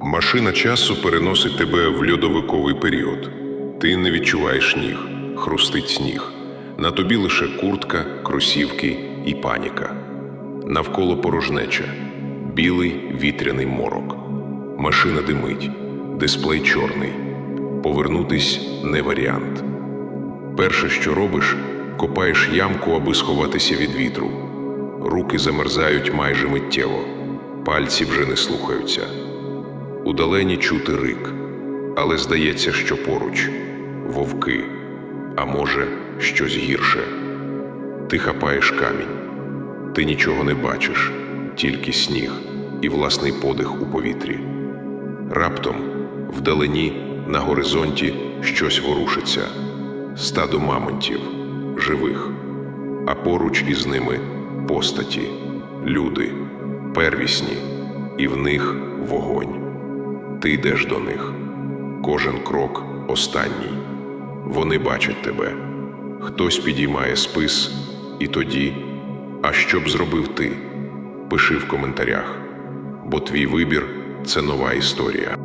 Машина часу переносить тебе в льодовиковий період. Ти не відчуваєш ніг, хрустить сніг. На тобі лише куртка, кросівки і паніка. Навколо порожнеча, білий вітряний морок. Машина димить, дисплей чорний. Повернутись не варіант. Перше, що робиш, копаєш ямку, аби сховатися від вітру. Руки замерзають майже миттєво, пальці вже не слухаються. Удалені чути рик, але здається, що поруч вовки, а може, щось гірше. Ти хапаєш камінь, ти нічого не бачиш, тільки сніг і власний подих у повітрі. Раптом, вдалині, на горизонті щось ворушиться стадо мамонтів, живих, а поруч із ними постаті, люди, первісні, і в них вогонь. Ти йдеш до них. Кожен крок останній. Вони бачать тебе. Хтось підіймає спис, і тоді, а що б зробив ти? Пиши в коментарях, бо твій вибір це нова історія.